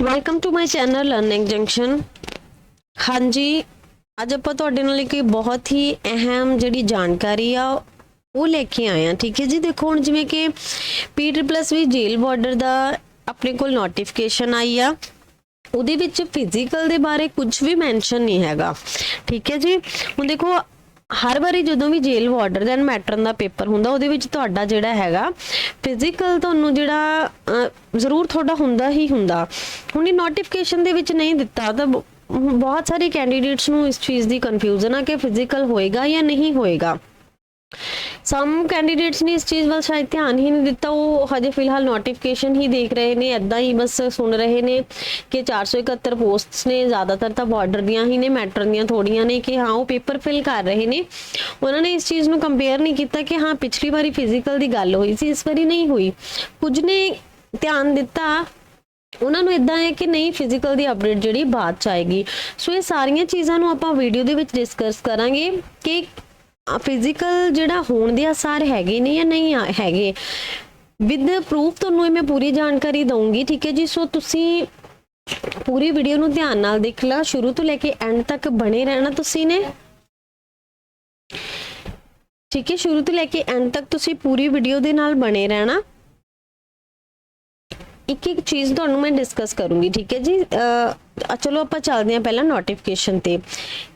Welcome to my channel learning junction ਹਾਂਜੀ, ਅੱਜ ਆਪਾਂ ਤੁਹਾਡੇ ਨਾਲ ਇੱਕ ਬਹੁਤ ਹੀ ਅਹਿਮ ਜਿਹੜੀ ਜਾਣਕਾਰੀ ਆ, ਉਹ ਲੈ ਕੇ ਆਏ ਆ ਠੀਕ ਹੈ ਜੀ? ਦੇਖੋ, ਹੁਣ ਜਿਵੇਂ ਕਿ ਪੀਟੀ ਪਲੱਸ ਵੀ ਜੇਲ ਬਾਰਡਰ ਦਾ ਆਪਣੇ ਕੋਲ ਨੋਟੀਫਿਕੇਸ਼ਨ ਆਈ ਆ, ਉਹਦੇ ਵਿੱਚ ਫਿਜ਼ੀਕਲ ਦੇ ਬਾਰੇ ਕੁਝ ਵੀ ਮੈਂਸ਼ਨ ਨਹੀਂ ਹੈਗਾ, ਠੀਕ ਹੈ ਜੀ? ਹੁਣ ਦੇਖੋ ਹਰ ਵਾਰੀ ਜਦੋਂ ਵੀ ਜੇਲ ਵਾਰਡਰ ਦੈਨ ਮੈਟਰਨ ਦਾ ਪੇਪਰ ਹੁੰਦਾ, ਉਹਦੇ ਵਿੱਚ ਤੁਹਾਡਾ ਜਿਹੜਾ ਹੈਗਾ ਫਿਜ਼ੀਕਲ ਤੁਹਾਨੂੰ ਜਿਹੜਾ ਜ਼ਰੂਰ ਤੁਹਾਡਾ ਹੁੰਦਾ ਹੀ ਹੁੰਦਾ। ਹੁਣ ਇਹ ਨੋਟੀਫਿਕੇਸ਼ਨ ਦੇ ਵਿੱਚ ਨਹੀਂ ਦਿੱਤਾ, ਤਾਂ ਬਹੁਤ ਸਾਰੇ ਕੈਂਡੀਡੇਟਸ ਨੂੰ ਇਸ ਚੀਜ਼ ਦੀ ਕਨਫਿਊਜ਼ਨ ਆ ਕਿ ਫਿਜ਼ੀਕਲ ਹੋਏਗਾ ਜਾਂ ਨਹੀਂ ਹੋਏਗਾ। ਸਮ ਕੈਂਡੀਡੇਟਸ ਨੇ ਇਸ ਚੀਜ਼ ਵੱਲ ਸ਼ਾਇਦ ਧਿਆਨ ਹੀ ਨਹੀਂ ਦਿੱਤਾ, ਉਹ ਹਜੇ ਫਿਲਹਾਲ ਨੋਟੀਫਿਕੇਸ਼ਨ ਹੀ ਦੇਖ ਰਹੇ ਨੇ ਐਦਾਂ ਹੀ ਬਸ ਸੁਣ ਰਹੇ ਨੇ ਕਿ 471 ਪੋਸਟਸ ਨੇ, ਜ਼ਿਆਦਾਤਰ ਤਾਂ ਬਾਰਡਰ ਦੀਆਂ ਹੀ ਨੇ ਮੈਟਰ ਦੀਆਂ ਥੋੜੀਆਂ ਨੇ ਕਿ ਹਾਂ, ਉਹ ਪੇਪਰ ਫਿਲ ਕਰ ਰਹੇ ਨੇ। ਉਹਨਾਂ ਨੇ ਇਸ ਚੀਜ਼ ਨੂੰ ਕੰਪੇਅਰ ਨਹੀਂ ਕੀਤਾ ਕਿ ਹਾਂ, ਪਿਛਲੀ ਵਾਰੀ ਫਿਜ਼ੀਕਲ ਦੀ ਗੱਲ ਹੋਈ ਸੀ, ਇਸ ਵਾਰੀ ਨਹੀਂ ਹੋਈ। ਕੁਝ ਨੇ ਧਿਆਨ ਦਿੱਤਾ, ਉਹਨਾਂ ਨੂੰ ਇਦਾਂ ਹੈ ਕਿ ਨਹੀਂ ਫਿਜ਼ੀਕਲ ਦੀ ਅਪਡੇਟ ਜਿਹੜੀ ਬਾਅਦ ਚ ਆਏਗੀ। ਸੋ ਇਹ ਸਾਰੀਆਂ ਚੀਜ਼ਾਂ ਨੂੰ ਆਪਾਂ ਵੀਡੀਓ ਦੇ ਵਿੱਚ ਡਿਸਕਸ ਕਰਾਂਗੇ ਕਿ ਫਿਜ਼ੀਕਲ ਜਿਹੜਾ ਹੋਣ ਦੇ ਆਸਾਰ ਹੈਗੇ ਨੇ ਜਾਂ ਨਹੀਂ ਹੈਗੇ? ਵਿਦ ਪ੍ਰੂਫ ਤੁਹਾਨੂੰ ਇਹ ਮੈਂ ਪੂਰੀ ਜਾਣਕਾਰੀ ਦਊਂਗੀ, ਠੀਕ ਹੈ ਜੀ? ਸੋ ਤੁਸੀਂ ਪੂਰੀ ਵੀਡੀਓ ਨੂੰ ਧਿਆਨ ਨਾਲ ਦੇਖ ਲਾ। ਸ਼ੁਰੂ ਤੋਂ ਲੈ ਕੇ ਐਂਡ ਤੱਕ ਬਣੇ ਰਹਿਣਾ ਤੁਸੀਂ ਨੇ। ਠੀਕ ਹੈ? ਸ਼ੁਰੂ ਤੋਂ ਲੈ ਕੇ ਐਂਡ ਤੱਕ ਤੁਸੀਂ ਪੂਰੀ ਵੀਡੀਓ ਦੇ ਨਾਲ ਬਣੇ ਰਹਿਣਾ। ਇੱਕ ਇੱਕ ਚੀਜ਼ ਤੁਹਾਨੂੰ ਮੈਂ ਡਿਸਕਸ ਕਰੂੰਗੀ, ਠੀਕ ਹੈ ਜੀ? ਚਲੋ ਆਪਾਂ ਚੱਲਦੇ ਹਾਂ ਪਹਿਲਾਂ ਨੋਟੀਫਿਕੇਸ਼ਨ ਤੇ।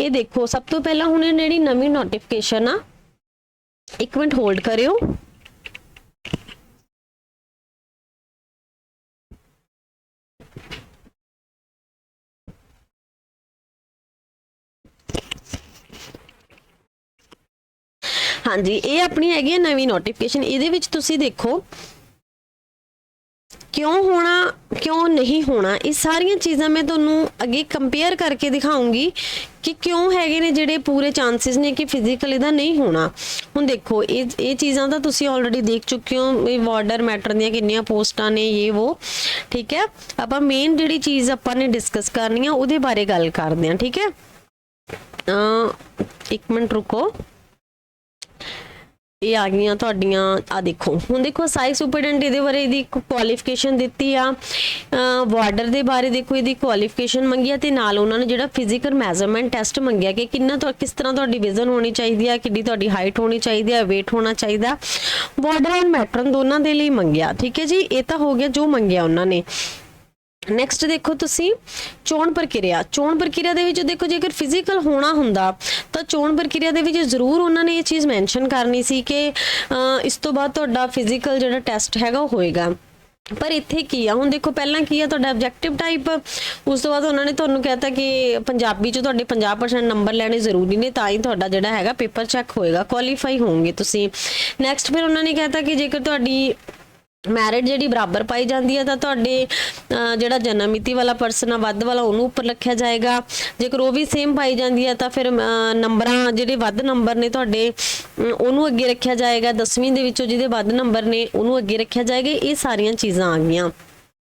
ਇਹ ਦੇਖੋ, ਸਭ ਤੋਂ ਪਹਿਲਾਂ ਹੁਣ ਜਿਹੜੀ ਨਵੀਂ ਨੋਟੀਫਿਕੇਸ਼ਨ ਆ, ਇੱਕ ਮਿੰਟ ਹੋਲਡ ਕਰਿਓ। ਹਾਂਜੀ, ਇਹ ਆਪਣੀ ਹੈਗੀ ਹੈ ਨਵੀਂ ਨੋਟੀਫਿਕੇਸ਼ਨ ਇਹਦੇ ਵਿੱਚ ਤੁਸੀਂ ਦੇਖੋ ਕਿਉਂ ਹੋਣਾ, ਕਿਉਂ ਨਹੀਂ ਹੋਣਾ, ਇਹ ਸਾਰੀਆਂ ਚੀਜ਼ਾਂ ਮੈਂ ਤੁਹਾਨੂੰ ਅੱਗੇ ਕੰਪੇਅਰ ਕਰਕੇ ਦਿਖਾਉਂਗੀ ਕਿ ਕਿਉਂ ਹੈਗੇ ਨੇ ਜਿਹੜੇ ਪੂਰੇ ਚਾਂਸਸ ਨੇ ਕਿ ਫਿਜ਼ੀਕਲ ਇਹਦਾ ਨਹੀਂ ਹੋਣਾ। ਹੁਣ ਦੇਖੋ, ਇਹ ਇਹ ਚੀਜ਼ਾਂ ਤਾਂ ਤੁਸੀਂ ਆਲਰੇਡੀ ਦੇਖ ਚੁੱਕੇ ਹੋ, ਇਹ ਬਾਰਡਰ ਮੈਟਰ ਦੀਆਂ ਕਿੰਨੀਆਂ ਪੋਸਟਾਂ ਨੇ ਇਹ ਉਹ, ਠੀਕ ਹੈ? ਆਪਾਂ ਮੇਨ ਜਿਹੜੀ ਚੀਜ਼ ਆਪਾਂ ਨੇ ਡਿਸਕਸ ਕਰਨੀ ਆ, ਉਹਦੇ ਬਾਰੇ ਗੱਲ ਕਰਦੇ ਹਾਂ, ਠੀਕ ਹੈ? ਇੱਕ ਮਿੰਟ ਰੁਕੋ। ਇਹ ਆ ਗਈਆਂ ਤੁਹਾਡੀਆਂ ਆ ਦੇਖੋ। ਹੁਣ ਦੇਖੋ ਸਾਈ ਸੁਪਰਡੈਂਟ ਇਹਦੇ ਬਾਰੇ ਇਹਦੀ ਕੁਆਲੀਫਿਕੇਸ਼ਨ ਦਿੱਤੀ ਆ। ਬਾਰਡਰ ਦੇ ਬਾਰੇ ਦੇਖੋ, ਇਹਦੀ ਕੁਆਲੀਫਿਕੇਸ਼ਨ ਮੰਗੀ ਆ ਤੇ ਨਾਲ ਉਹਨਾਂ ਨੇ ਜਿਹੜਾ ਫਿਜ਼ੀਕਲ ਮੈਜ਼ਰਮੈਂਟ ਟੈਸਟ ਮੰਗਿਆ ਕਿ ਕਿੰਨਾ ਤੁਹਾ, ਕਿਸ ਤਰ੍ਹਾਂ ਤੁਹਾਡੀ ਵਿਜ਼ਨ ਹੋਣੀ ਚਾਹੀਦੀ ਆ ਕਿੰਨੀ ਤੁਹਾਡੀ ਹਾਈਟ ਹੋਣੀ ਚਾਹੀਦੀ ਆ, weight ਹੋਣਾ ਚਾਹੀਦਾ। ਬਾਰਡਰ ਐਂਡ ਮੈਟਰਨ ਦੋਨਾਂ ਦੇ ਲਈ ਮੰਗਿਆ, ਠੀਕ ਹੈ ਜੀ? ਇਹ ਤਾਂ ਹੋ ਗਿਆ ਜੋ ਮੰਗਿਆ ਉਹਨਾਂ ਨੇ। ਨੈਕਸਟ ਦੇਖੋ ਤੁਸੀਂ ਚੋਣ ਪ੍ਰਕਿਰਿਆ ਚੋਣ ਪ੍ਰਕਿਰਿਆ ਦੇ ਵਿੱਚ ਦੇਖੋ ਜੇਕਰ ਫਿਜ਼ੀਕਲ ਹੋਣਾ ਹੁੰਦਾ, ਤਾਂ ਚੋਣ ਪ੍ਰਕਿਰਿਆ ਦੇ ਵਿੱਚ ਜ਼ਰੂਰ ਉਹਨਾਂ ਨੇ ਇਹ ਚੀਜ਼ ਮੈਂਸ਼ਨ ਕਰਨੀ ਸੀ ਕਿ ਇਸ ਤੋਂ ਬਾਅਦ ਤੁਹਾਡਾ ਫਿਜ਼ੀਕਲ ਜਿਹੜਾ ਟੈਸਟ ਹੈਗਾ ਉਹ ਹੋਏਗਾ। ਪਰ ਇੱਥੇ ਕੀ ਆ? ਹੁਣ ਦੇਖੋ ਪਹਿਲਾਂ ਕੀ ਆ? ਤੁਹਾਡਾ ਆਬਜੈਕਟਿਵ ਟਾਈਪ ਉਸ ਤੋਂ ਬਾਅਦ ਉਹਨਾਂ ਨੇ ਤੁਹਾਨੂੰ ਕਹਿਤਾ ਕਿ ਪੰਜਾਬੀ ਚ ਤੁਹਾਡੇ 50% ਨੰਬਰ ਲੈਣੇ ਜ਼ਰੂਰੀ ਨੇ, ਤਾਂ ਹੀ ਤੁਹਾਡਾ ਜਿਹੜਾ ਹੈਗਾ ਪੇਪਰ ਚੈੱਕ ਹੋਏਗਾ ਕੁਆਲੀਫਾਈ ਹੋਵੋਗੇ ਤੁਸੀਂ। ਨੈਕਸਟ ਫਿਰ ਉਹਨਾਂ ਨੇ ਕਹਿਤਾ ਕਿ ਜੇਕਰ ਤੁਹਾਡੀ ਮੈਰਿਟ ਜਿਹੜੀ ਬਰਾਬਰ ਪਾਈ ਜਾਂਦੀ ਹੈ, ਤਾਂ ਤੁਹਾਡੇ ਜਿਹੜਾ ਜਨਮ ਮਿਤੀ ਵਾਲਾ ਪਰਸਨ ਆ, ਵੱਧ ਵਾਲਾ ਉਹਨੂੰ ਉੱਪਰ ਰੱਖਿਆ ਜਾਏਗਾ। ਜੇਕਰ ਉਹ ਵੀ ਸੇਮ ਪਾਈ ਜਾਂਦੀ ਹੈ, ਤਾਂ ਫਿਰ ਨੰਬਰਾਂ ਜਿਹੜੇ ਵੱਧ ਨੰਬਰ ਨੇ ਤੁਹਾਡੇ ਉਹਨੂੰ ਅੱਗੇ ਰੱਖਿਆ ਜਾਏਗਾ। 10ਵੀਂ ਦੇ ਵਿੱਚੋਂ ਜਿਹਦੇ ਵੱਧ ਨੰਬਰ ਨੇ, ਉਹਨੂੰ ਅੱਗੇ ਰੱਖਿਆ ਜਾਏਗਾ। ਇਹ ਸਾਰੀਆਂ ਚੀਜ਼ਾਂ ਆ ਗਈਆਂ।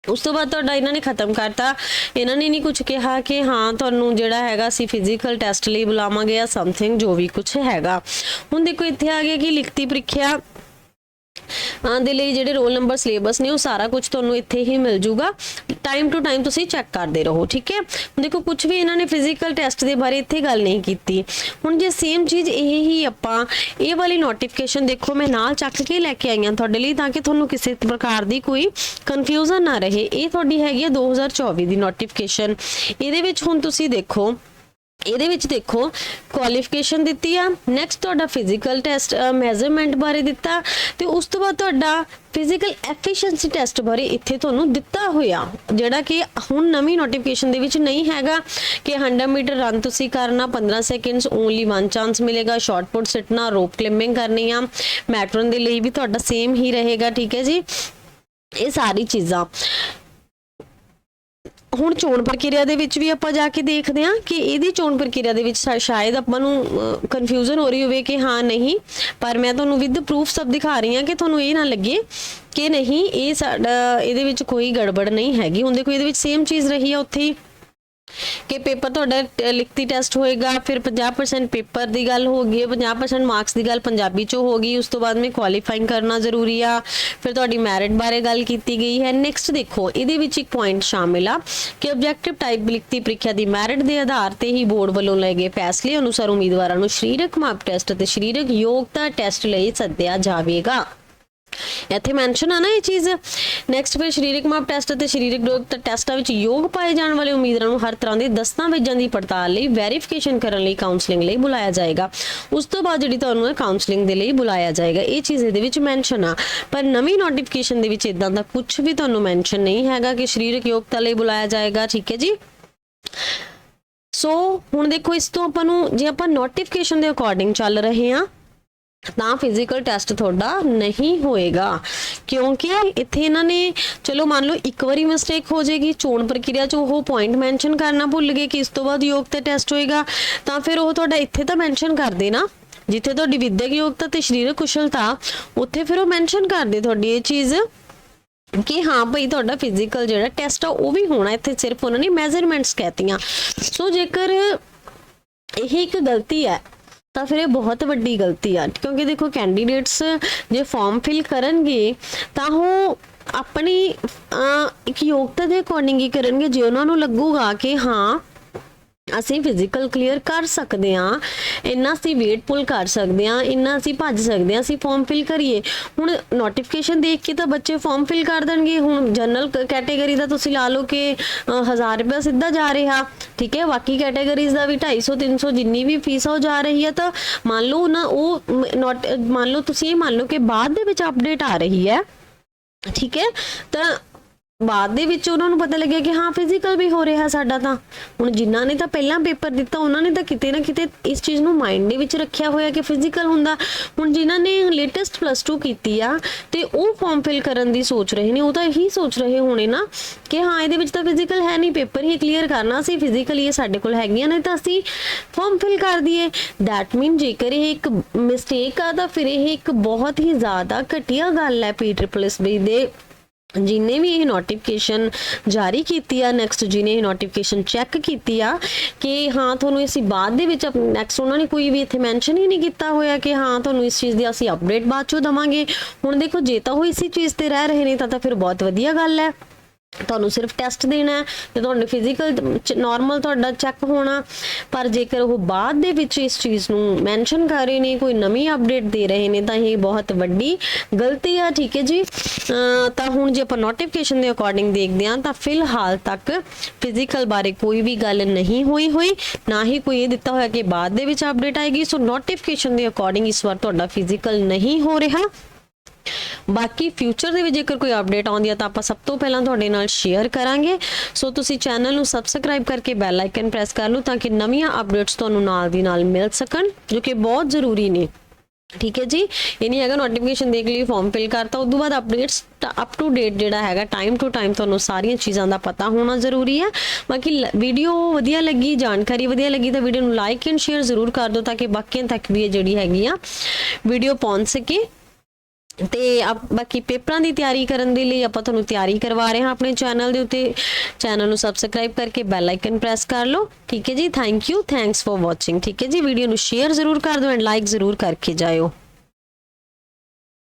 ਉਸ ਤੋਂ ਬਾਅਦ ਤੁਹਾਡਾ ਇਹਨਾਂ ਨੇ ਖਤਮ ਕਰਤਾ। ਇਹਨਾਂ ਨੇ ਨਹੀਂ ਕੁਝ ਕਿਹਾ ਕਿ ਹਾਂ, ਤੁਹਾਨੂੰ ਜਿਹੜਾ ਹੈਗਾ, ਅਸੀਂ ਫਿਜ਼ੀਕਲ ਟੈਸਟ ਲਈ ਬੁਲਾਵਾਂਗੇ ਜਾਂ ਸਮਥਿੰਗ ਜੋ ਵੀ ਕੁਝ ਹੈਗਾ। ਹੁਣ ਦੇਖੋ, ਇੱਥੇ ਆ ਗਿਆ ਕਿ ਲਿਖਤੀ ਪ੍ਰੀਖਿਆ। ਦੇ ਲਈ ਜਿਹੜੇ ਰੋਲ ਨੰਬਰ ਸਿਲੇਬਸ ਨੇ ਉਹ ਸਾਰਾ ਕੁਝ ਤੁਹਾਨੂੰ ਇੱਥੇ ਹੀ ਮਿਲ ਜੂਗਾ। ਟਾਈਮ ਟੂ ਟਾਈਮ ਤੁਸੀਂ ਚੈੱਕ ਕਰਦੇ ਰਹੋ, ਠੀਕ ਹੈ? ਦੇਖੋ ਕੁਝ ਵੀ ਇਹਨਾਂ ਨੇ ਫਿਜ਼ੀਕਲ ਟੈਸਟ ਦੇ ਬਾਰੇ ਇੱਥੇ ਗੱਲ ਨਹੀਂ ਕੀਤੀ। ਹੁਣ ਜੇ ਸੇਮ ਚੀਜ਼ ਇਹ ਹੀ ਆਪਾਂ, ਇਹ ਵਾਲੀ ਨੋਟੀਫਿਕੇਸ਼ਨ ਦੇਖੋ, ਮੈਂ ਨਾਲ ਚੱਕ ਕੇ ਲੈ ਕੇ ਆਈ ਤੁਹਾਡੇ ਲਈ ਤਾਂ ਕਿ ਤੁਹਾਨੂੰ ਕਿਸੇ ਪ੍ਰਕਾਰ ਦੀ ਕੋਈ ਕਨਫਿਊਜ਼ਨ ਨਾ ਰਹੇ। ਇਹ ਤੁਹਾਡੀ ਹੈਗੀ ਹੈ 2024 ਦੀ ਨੋਟੀਫਿਕੇਸ਼ਨ ਇਹਦੇ ਵਿੱਚ ਹੁਣ ਤੁਸੀਂ ਦੇਖੋ ਇਹਦੇ ਵਿੱਚ ਦੇਖੋ ਕੁਆਲੀਫਿਕੇਸ਼ਨ ਦਿੱਤੀ ਆ ਨੈਕਸਟ ਤੁਹਾਡਾ ਫਿਜ਼ੀਕਲ ਟੈਸਟ ਮੈਜ਼ਰਮੈਂਟ ਬਾਰੇ ਦਿੱਤਾ, ਤੇ ਉਸ ਤੋਂ ਬਾਅਦ ਤੁਹਾਡਾ ਫਿਜ਼ੀਕਲ ਐਫੀਸ਼ੀਐਂਸੀ ਟੈਸਟ ਬਾਰੇ ਇੱਥੇ ਤੁਹਾਨੂੰ ਦਿੱਤਾ ਹੋਇਆ, ਜਿਹੜਾ ਕਿ ਹੁਣ ਨਵੀਂ ਨੋਟੀਫਿਕੇਸ਼ਨ ਦੇ ਵਿੱਚ ਨਹੀਂ ਹੈਗਾ ਕਿ 100 ਮੀਟਰ ਰਨ ਤੁਸੀਂ ਕਰਨਾ 15 ਸੈਕਿੰਡਸ ਓਨਲੀ ਵਨ ਚਾਂਸ ਮਿਲੇਗਾ ਸ਼ਾਰਟ ਪੁੱਟ ਸਿੱਟਣਾ ਰੋਪ ਕਲਿੰਬਿੰਗ ਕਰਨੀ ਆ ਮੈਟਰਨ ਦੇ ਲਈ ਵੀ ਤੁਹਾਡਾ ਸੇਮ ਹੀ ਰਹੇਗਾ, ਠੀਕ ਹੈ ਜੀ? ਇਹ ਸਾਰੀ ਚੀਜ਼ਾਂ। ਹੁਣ ਚੋਣ ਪ੍ਰਕਿਰਿਆ ਦੇ ਵਿੱਚ ਵੀ ਆਪਾਂ ਜਾ ਕੇ ਦੇਖਦੇ ਹਾਂ ਕਿ ਇਹਦੀ ਚੋਣ ਪ੍ਰਕਿਰਿਆ ਦੇ ਵਿੱਚ ਸ਼ਾਇਦ ਆਪਾਂ ਨੂੰ ਕਨਫਿਊਜ਼ਨ ਹੋ ਰਹੀ ਹੋਵੇ ਕਿ ਹਾਂ, ਨਹੀਂ। ਪਰ ਮੈਂ ਤੁਹਾਨੂੰ ਵਿਦ ਪ੍ਰੂਫ ਸਭ ਦਿਖਾ ਰਹੀ ਹਾਂ ਕਿ ਤੁਹਾਨੂੰ ਇਹ ਨਾ ਲੱਗੇ ਕਿ ਨਹੀਂ, ਇਹ ਸਾਡਾ ਇਹਦੇ ਵਿੱਚ ਕੋਈ ਗੜਬੜ ਨਹੀਂ ਹੈਗੀ। ਹੁਣ ਦੇਖੋ, ਇਹਦੇ ਵਿੱਚ ਸੇਮ ਚੀਜ਼ ਰਹੀ ਆ ਉੱਥੇ ਹੀ। ਕਿ ਪੇਪਰ ਤੁਹਾਡਾ ਲਿਖਤੀ ਟੈਸਟ ਹੋਏਗਾ, ਫਿਰ 50% ਪੇਪਰ ਦੀ ਗੱਲ ਹੋ ਗਈ ਹੈ 50% ਮਾਰਕਸ ਦੀ ਗੱਲ ਪੰਜਾਬੀ ਚੋਂ ਹੋ ਗਈ, ਉਸ ਤੋਂ ਬਾਅਦ ਮੈਂ ਕੁਆਲੀਫਾਈਂਗ ਕਰਨਾ ਜ਼ਰੂਰੀ ਆ। ਫਿਰ ਤੁਹਾਡੀ ਮੈਰਿਟ ਬਾਰੇ ਗੱਲ ਕੀਤੀ ਗਈ ਹੈ। ਨੈਕਸਟ ਦੇਖੋ, ਇਹਦੇ ਵਿੱਚ ਇੱਕ ਪੁਆਇੰਟ ਸ਼ਾਮਿਲ ਆ ਕਿ ਆਬਜੈਕਟਿਵ ਟਾਈਪ ਲਿਖਤੀ ਪ੍ਰੀਖਿਆ ਦੀ ਮੈਰਿਟ ਦੇ ਆਧਾਰ ਤੇ ਹੀ ਬੋਰਡ ਵੱਲੋਂ ਲਏ ਗਏ ਫੈਸਲੇ ਅਨੁਸਾਰ ਉਮੀਦਵਾਰਾਂ ਨੂੰ ਸਰੀਰਕ ਮਾਪ ਟੈਸਟ ਅਤੇ ਸਰੀਰਕ ਯੋਗਤਾ ਟੈਸਟ ਲਈ ਸੱਦਿਆ ਜਾਵੇਗਾ। ਇੱਥੇ ਮੈਂਸ਼ਨ ਆ ਨਾ ਇਹ ਚੀਜ਼। ਨੈਕਸਟ ਫਿਰ ਸਰੀਰਕ ਮਾਪ ਟੈਸਟ ਅਤੇ ਸਰੀਰਕ ਯੋਗਤਾ ਟੈਸਟਾਂ ਵਿੱਚ ਯੋਗ ਪਾਏ ਜਾਣ ਵਾਲੇ ਉਮੀਦਵਾਰਾਂ ਨੂੰ ਹਰ ਤਰ੍ਹਾਂ ਦੇ ਦਸਤਾਵੇਜ਼ਾਂ ਦੀ ਪੜਤਾਲ ਲਈ ਵੈਰੀਫਿਕੇਸ਼ਨ ਕਰਨ ਲਈ ਕਾਉਂਸਲਿੰਗ ਲਈ ਬੁਲਾਇਆ ਜਾਏਗਾ। ਉਸ ਤੋਂ ਬਾਅਦ ਜਿਹੜੀ ਤੁਹਾਨੂੰ ਹੈ ਕਾਉਂਸਲਿੰਗ ਦੇ ਲਈ ਬੁਲਾਇਆ ਜਾਏਗਾ, ਇਹ ਚੀਜ਼ ਇਹਦੇ ਵਿੱਚ ਮੈਂਸ਼ਨ ਆ। ਪਰ ਨਵੀਂ ਨੋਟੀਫਿਕੇਸ਼ਨ ਦੇ ਵਿੱਚ ਇਦਾਂ ਦਾ ਕੁਝ ਵੀ ਤੁਹਾਨੂੰ ਮੈਂਸ਼ਨ ਨਹੀਂ ਹੈਗਾ ਕਿ ਸਰੀਰਕ ਯੋਗਤਾ ਲਈ ਬੁਲਾਇਆ ਜਾਏਗਾ, ਠੀਕ ਹੈ ਜੀ? ਸੋ ਹੁਣ ਦੇਖੋ ਇਸ ਤੋਂ ਆਪਾਂ ਨੂੰ, ਜੇ ਆਪਾਂ ਨੋਟੀਫਿਕੇਸ਼ਨ ਦੇ ਅਕੋਰਡਿੰਗ ਚੱਲ ਰਹੇ ਹਾਂ ਤਾਂ ਫਿਜ਼ੀਕਲ ਟੈਸਟ ਤੁਹਾਡਾ ਨਹੀਂ ਹੋਏਗਾ। ਕਿਉਂਕਿ ਇੱਥੇ ਇਹਨਾਂ ਨੇ, ਚਲੋ ਮੰਨ ਲਓ ਇੱਕ ਵਾਰੀ ਮਿਸਟੇਕ ਹੋ ਜਾਏਗੀ, ਚੋਣ ਪ੍ਰਕਿਰਿਆ 'ਚ ਉਹ ਪੁਆਇੰਟ ਮੈਂਸ਼ਨ ਕਰਨਾ ਭੁੱਲ ਗਏ ਕਿ ਇਸ ਤੋਂ ਬਾਅਦ ਯੋਗਤਾ ਟੈਸਟ ਹੋਏਗਾ। ਤਾਂ ਫਿਰ ਉਹ ਤੁਹਾਡਾ ਇੱਥੇ ਤਾਂ ਮੈਂਸ਼ਨ ਕਰਦੇ ਨਾ ਜਿੱਥੇ ਤੁਹਾਡੀ ਵਿਦਿਅਕ ਯੋਗਤਾ ਤੇ ਸਰੀਰਕ ਕੁਸ਼ਲਤਾ, ਉੱਥੇ ਫਿਰ ਉਹ ਮੈਂਸ਼ਨ ਕਰਦੇ ਤੁਹਾਡੀ ਇਹ ਚੀਜ਼। ਕਿ ਹਾਂ ਭਈ ਤੁਹਾਡਾ ਫਿਜ਼ੀਕਲ ਜਿਹੜਾ ਟੈਸਟ ਆ, ਉਹ ਵੀ ਹੋਣਾ। ਇੱਥੇ ਸਿਰਫ ਉਹਨਾਂ ਨੇ ਮੈਜ਼ਰਮੈਂਟਸ ਕਹਿਤੀਆਂ। ਸੋ ਜੇਕਰ ਇਹ ਇੱਕ ਗਲਤੀ ਹੈ ਤਾਂ ਫਿਰ ਇਹ ਬਹੁਤ ਵੱਡੀ ਗਲਤੀ ਆ ਕਿਉਂਕਿ ਦੇਖੋ ਕੈਂਡੀਡੇਟਸ ਜੇ ਫਾਰਮ ਫਿਲ ਕਰਨਗੇ ਤਾਂ ਉਹ ਆਪਣੀ ਅਹ, ਇੱਕ ਯੋਗਤਾ ਦੇ ਅਕੋਰਡਿੰਗ ਹੀ ਕਰਨਗੇ ਜੇ ਉਹਨਾਂ ਨੂੰ ਲੱਗੂਗਾ ਕਿ ਹਾਂ ਅਸੀਂ ਫਿਜ਼ੀਕਲ ਕਲੀਅਰ ਕਰ ਸਕਦੇ ਹਾਂ, ਇੰਨਾ ਅਸੀਂ weight ਪੁੱਲ ਕਰ ਸਕਦੇ ਹਾਂ, ਇੰਨਾ ਅਸੀਂ ਭੱਜ ਸਕਦੇ ਹਾਂ, ਅਸੀਂ ਫਾਰਮ ਫਿਲ ਕਰੀਏ। ਹੁਣ ਨੋਟੀਫਿਕੇਸ਼ਨ ਦੇਖ ਕੇ ਤਾਂ ਬੱਚੇ ਫਾਰਮ ਫਿਲ ਕਰ ਦੇਣਗੇ। ਹੁਣ ਜਨਰਲ ਕੈਟਾਗਰੀ ਦਾ ਤੁਸੀਂ ਲਾ ਲਓ ਕਿ 1000 ਰੁਪਏ ਸਿੱਧਾ ਜਾ ਰਿਹਾ। ਠੀਕ ਹੈ, ਬਾਕੀ ਕੈਟਾਗਰੀਜ਼ ਦਾ ਵੀ 250 300 ਜਿੰਨੀ ਵੀ ਫੀਸ ਆ ਉਹ ਜਾ ਰਹੀ ਹੈ ਤਾਂ ਮੰਨ ਲਓ ਨਾ ਉਹ ਮੰਨ ਲਓ ਤੁਸੀਂ ਇਹ ਮੰਨ ਲਓ ਕਿ ਬਾਅਦ ਦੇ ਵਿੱਚ ਅਪਡੇਟ ਆ ਰਹੀ ਹੈ। ਠੀਕ ਹੈ, ਤਾਂ ਬਾਅਦ ਦੇ ਵਿੱਚ ਉਹਨਾਂ ਨੂੰ ਪਤਾ ਲੱਗਿਆ ਕਿ ਹਾਂ ਫਿਜ਼ੀਕਲ ਵੀ ਹੋ ਰਿਹਾ ਸਾਡਾ ਤਾਂ। ਹੁਣ ਜਿਨ੍ਹਾਂ ਨੇ ਤਾਂ ਪਹਿਲਾਂ ਪੇਪਰ ਦਿੱਤਾ, ਉਹਨਾਂ ਨੇ ਤਾਂ ਕਿਤੇ ਨਾ ਕਿਤੇ ਇਸ ਚੀਜ਼ ਨੂੰ ਮਾਈਂਡ ਦੇ ਵਿੱਚ ਰੱਖਿਆ ਹੋਇਆ ਕਿ ਫਿਜ਼ੀਕਲ ਹੁੰਦਾ। ਹੁਣ ਜਿਨ੍ਹਾਂ ਨੇ ਲੇਟੈਸਟ ਪਲੱਸ 2 ਕੀਤੀ ਆ, ਤੇ ਉਹ ਫਾਰਮ ਫਿਲ ਕਰਨ ਦੀ ਸੋਚ ਰਹੇ ਨੇ, ਉਹ ਤਾਂ ਇਹੀ ਸੋਚ ਰਹੇ ਹੋਣੇ ਨਾ ਕਿ ਹਾਂ, ਇਹਦੇ ਵਿੱਚ ਤਾਂ ਫਿਜ਼ੀਕਲ ਹੈ ਨਹੀਂ ਪੇਪਰ ਹੀ ਕਲੀਅਰ ਕਰਨਾ ਸੀ ਫਿਜ਼ੀਕਲੀ ਇਹ ਸਾਡੇ ਕੋਲ ਹੈਗੀਆਂ ਨੇ ਤਾਂ ਅਸੀਂ ਫਾਰਮ ਫਿਲ ਕਰ ਦਈਏ। ਦੈਟ ਮੀਨ ਜੇਕਰ ਇਹ ਇੱਕ ਮਿਸਟੇਕ ਆ, ਤਾਂ ਫਿਰ ਇਹ ਇੱਕ ਬਹੁਤ ਹੀ ਜ਼ਿਆਦਾ ਘਟੀਆ ਗੱਲ ਹੈ ਪੀ ਟ੍ਰਿਪਲ ਐਸ ਬੀ ਦੇ ਜਿਨੇ ਵੀ ਇਹ ਨੋਟੀਫਿਕੇਸ਼ਨ ਜਾਰੀ ਕੀਤੀ ਆ ਨੈਕਸਟ ਜਿਹਨੇ ਇਹ ਨੋਟੀਫਿਕੇਸ਼ਨ ਚੈੱਕ ਕੀਤੀ ਆ, ਕਿ ਹਾਂ, ਤੁਹਾਨੂੰ ਅਸੀਂ ਬਾਅਦ ਦੇ ਵਿੱਚ ਨੈਕਸਟ ਉਹਨਾਂ ਨੇ ਕੋਈ ਵੀ ਇੱਥੇ ਮੈਂਸ਼ਨ ਹੀ ਨਹੀਂ ਕੀਤਾ ਹੋਇਆ ਕਿ ਹਾਂ, ਤੁਹਾਨੂੰ ਇਸ ਚੀਜ਼ ਦੀ ਅਸੀਂ ਅਪਡੇਟ ਬਾਅਦ ਚੋਂ ਦਵਾਂਗੇ। ਹੁਣ ਦੇਖੋ, ਜੇ ਤਾਂ ਉਹ ਇਸੇ ਚੀਜ਼ ਤੇ ਰਹਿ ਰਹੇ ਨੇ, ਤਾਂ ਤਾਂ ਫਿਰ ਬਹੁਤ ਵਧੀਆ ਗੱਲ ਹੈ। ਤੁਹਾਨੂੰ ਸਿਰਫ ਟੈਸਟ ਦੇਣਾ ਹੈ ਤੇ ਤੁਹਾਡੇ ਫਿਜ਼ੀਕਲ ਨਾਰਮਲ ਤੁਹਾਡਾ ਚੈੱਕ ਹੋਣਾ। ਪਰ ਜੇਕਰ ਉਹ ਬਾਅਦ ਦੇ ਵਿੱਚ ਇਸ ਚੀਜ਼ ਨੂੰ ਮੈਂਸ਼ਨ ਕਰ ਰਹੇ ਨੇ, ਕੋਈ ਨਵੀਂ ਅਪਡੇਟ ਦੇ ਰਹੇ ਨੇ, ਤਾਂ ਇਹ ਬਹੁਤ ਵੱਡੀ ਗਲਤੀ ਆ, ਠੀਕ ਹੈ ਜੀ? ਤਾਂ ਹੁਣ ਜੇ ਆਪਾਂ ਨੋਟੀਫਿਕੇਸ਼ਨ ਦੇ ਅਕੋਰਡਿੰਗ ਦੇਖਦੇ ਹਾਂ, ਤਾਂ ਫਿਲਹਾਲ ਤੱਕ ਫਿਜ਼ੀਕਲ ਬਾਰੇ ਕੋਈ ਵੀ ਗੱਲ ਨਹੀਂ ਹੋਈ ਹੋਈ। ਨਾ ਹੀ ਕੋਈ ਇਹ ਦਿੱਤਾ ਹੋਇਆ ਕਿ ਬਾਅਦ ਦੇ ਵਿੱਚ ਅਪਡੇਟ ਆਏਗੀ। ਸੋ ਨੋਟੀਫਿਕੇਸ਼ਨ ਦੇ ਅਕੋਰਡਿੰਗ ਇਸ ਵਾਰ ਤੁਹਾਡਾ ਫਿਜ਼ੀਕਲ ਨਹੀਂ ਹੋ ਰਿਹਾ। ਬਾਕੀ ਫਿਊਚਰ ਦੇ ਵਿੱਚ ਜੇਕਰ ਕੋਈ ਅਪਡੇਟ ਆਉਂਦੀ ਹੈ ਤਾਂ ਆਪਾਂ ਸਭ ਤੋਂ ਪਹਿਲਾਂ ਤੁਹਾਡੇ ਨਾਲ ਸ਼ੇਅਰ ਕਰਾਂਗੇ। ਸੋ ਤੁਸੀਂ ਚੈਨਲ ਨੂੰ ਸਬਸਕ੍ਰਾਈਬ ਕਰਕੇ ਬੈਲ ਆਈਕਨ ਪ੍ਰੈਸ ਕਰ ਲਓ ਤਾਂ ਕਿ ਨਵੀਆਂ ਅਪਡੇਟਸ ਤੁਹਾਨੂੰ ਨਾਲ ਦੀ ਨਾਲ ਮਿਲ ਸਕਣ, ਜੋ ਕਿ ਬਹੁਤ ਜ਼ਰੂਰੀ ਨੇ। ਠੀਕ ਹੈ ਜੀ? ਇਹ ਨਹੀਂ ਹੈਗਾ ਨੋਟੀਫਿਕੇਸ਼ਨ ਦੇਖ ਲਈ ਫਾਰਮ ਫਿਲ ਕਰਤਾ, ਉਸ ਤੋਂ ਬਾਅਦ ਅਪਡੇਟਸ ਅਪ ਟੂ ਡੇਟ ਜਿਹੜਾ ਹੈਗਾ ਟਾਈਮ ਟੂ ਟਾਈਮ ਤੁਹਾਨੂੰ ਸਾਰੀਆਂ ਚੀਜ਼ਾਂ ਦਾ ਪਤਾ ਹੋਣਾ ਜ਼ਰੂਰੀ ਹੈ ਬਾਕੀ ਵੀਡੀਓ ਵਧੀਆ ਲੱਗੀ, ਜਾਣਕਾਰੀ ਵਧੀਆ ਲੱਗੀ ਤਾਂ ਵੀਡੀਓ ਨੂੰ ਲਾਈਕ ਐਂਡ ਸ਼ੇਅਰ ਜ਼ਰੂਰ ਕਰ ਦਿਓ ਤਾਂ ਕਿ ਬਾਕੀਆਂ ਤੱਕ ਵੀ ਇਹ ਜਿਹੜੀ ਹੈਗੀ ਆ ਵੀਡੀਓ ਪਹੁੰਚ ਸਕੇ। ਤੇ ਆਪ ਬਾਕੀ ਪੇਪਰਾਂ ਦੀ ਤਿਆਰੀ ਕਰਨ ਦੇ ਲਈ ਆਪਾਂ ਤੁਹਾਨੂੰ ਤਿਆਰੀ ਕਰਵਾ ਰਹੇ ਹਾਂ ਆਪਣੇ ਚੈਨਲ ਦੇ ਉੱਤੇ। ਚੈਨਲ ਨੂੰ ਸਬਸਕ੍ਰਾਈਬ ਕਰਕੇ ਬੈਲ ਆਈਕਨ ਪ੍ਰੈਸ ਕਰ ਲਓ। ਠੀਕ ਹੈ ਜੀ? Thank you thanks for watching ਠੀਕ ਹੈ ਜੀ? ਵੀਡੀਓ ਨੂੰ ਸ਼ੇਅਰ ਜ਼ਰੂਰ ਕਰ ਦਿਓ ਐਂਡ ਲਾਈਕ ਜ਼ਰੂਰ ਕਰਕੇ ਜਾਇਓ।